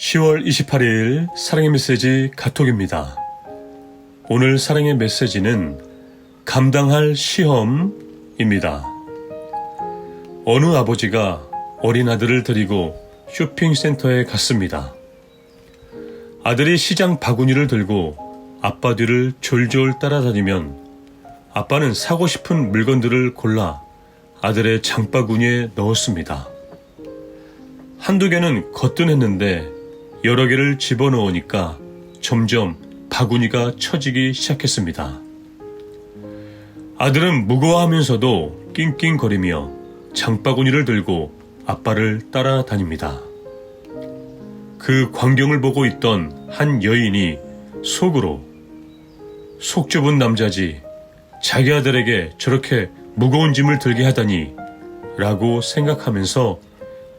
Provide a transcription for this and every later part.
10월 28일 사랑의 메시지 카톡입니다. 오늘 사랑의 메시지는 감당할 시험입니다. 어느 아버지가 어린 아들을 데리고 쇼핑센터에 갔습니다. 아들이 시장 바구니를 들고 아빠 뒤를 졸졸 따라다니면 아빠는 사고 싶은 물건들을 골라 아들의 장바구니에 넣었습니다. 한두 개는 거뜬했는데 여러 개를 집어넣으니까 점점 바구니가 처지기 시작했습니다. 아들은 무거워하면서도 낑낑거리며 장바구니를 들고 아빠를 따라다닙니다. 그 광경을 보고 있던 한 여인이 속으로 속 좁은 남자지 자기 아들에게 저렇게 무거운 짐을 들게 하다니 라고 생각하면서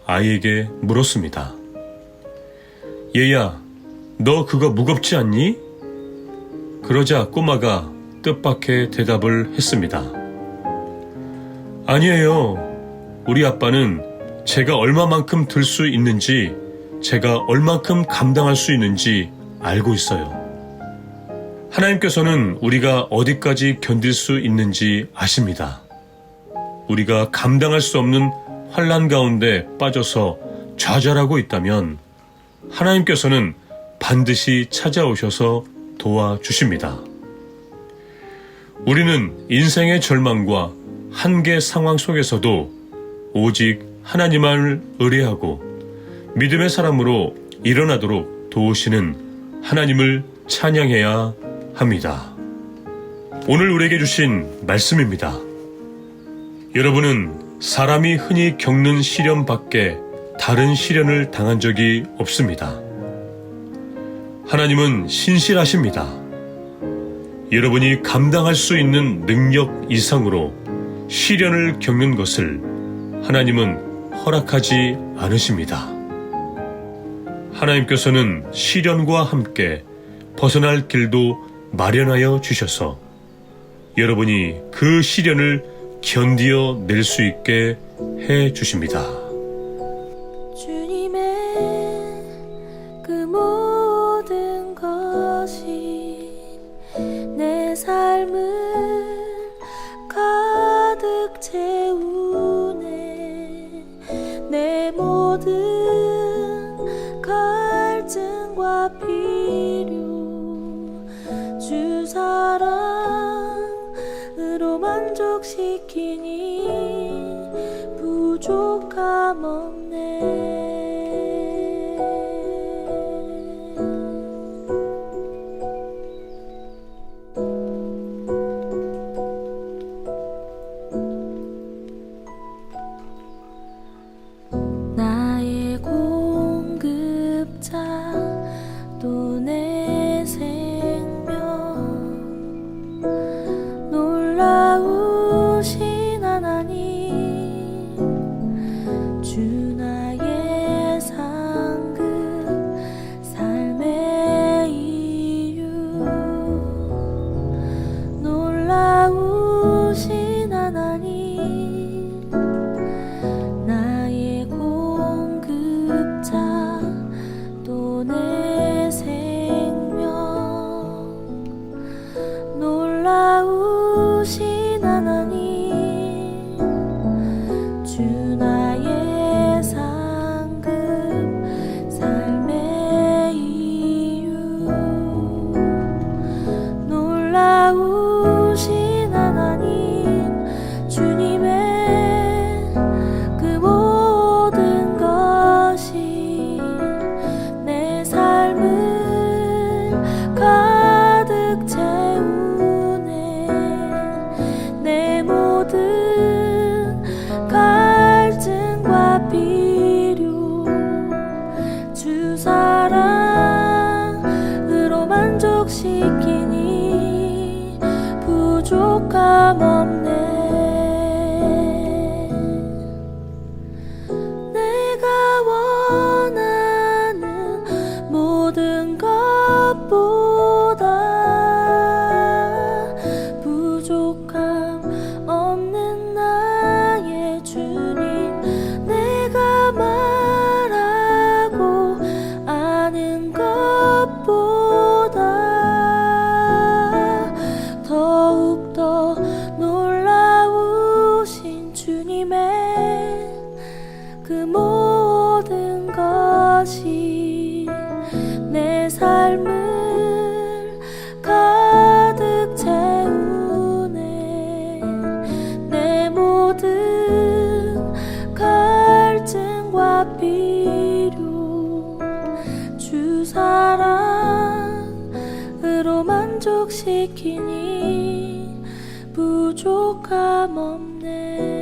아이에게 물었습니다. 얘야, 너 그거 무겁지 않니? 그러자 꼬마가 뜻밖의 대답을 했습니다. 아니에요. 우리 아빠는 제가 얼마만큼 들 수 있는지, 제가 얼만큼 감당할 수 있는지 알고 있어요. 하나님께서는 우리가 어디까지 견딜 수 있는지 아십니다. 우리가 감당할 수 없는 환란 가운데 빠져서 좌절하고 있다면 하나님께서는 반드시 찾아오셔서 도와주십니다. 우리는 인생의 절망과 한계 상황 속에서도 오직 하나님을 의뢰하고 믿음의 사람으로 일어나도록 도우시는 하나님을 찬양해야 합니다. 오늘 우리에게 주신 말씀입니다. 여러분은 사람이 흔히 겪는 시련 밖에 다른 시련을 당한 적이 없습니다. 하나님은 신실하십니다. 여러분이 감당할 수 있는 능력 이상으로 시련을 겪는 것을 하나님은 허락하지 않으십니다. 하나님께서는 시련과 함께 벗어날 길도 마련하여 주셔서 여러분이 그 시련을 견디어 낼 수 있게 해 주십니다. 채우네. 내 모든 갈증과 필요 주 사랑으로 만족시키니 부족함 없네 부 삶을 가득 채우네. 내 모든 갈증과 필요 주 사랑으로 만족시키니 부족함 없네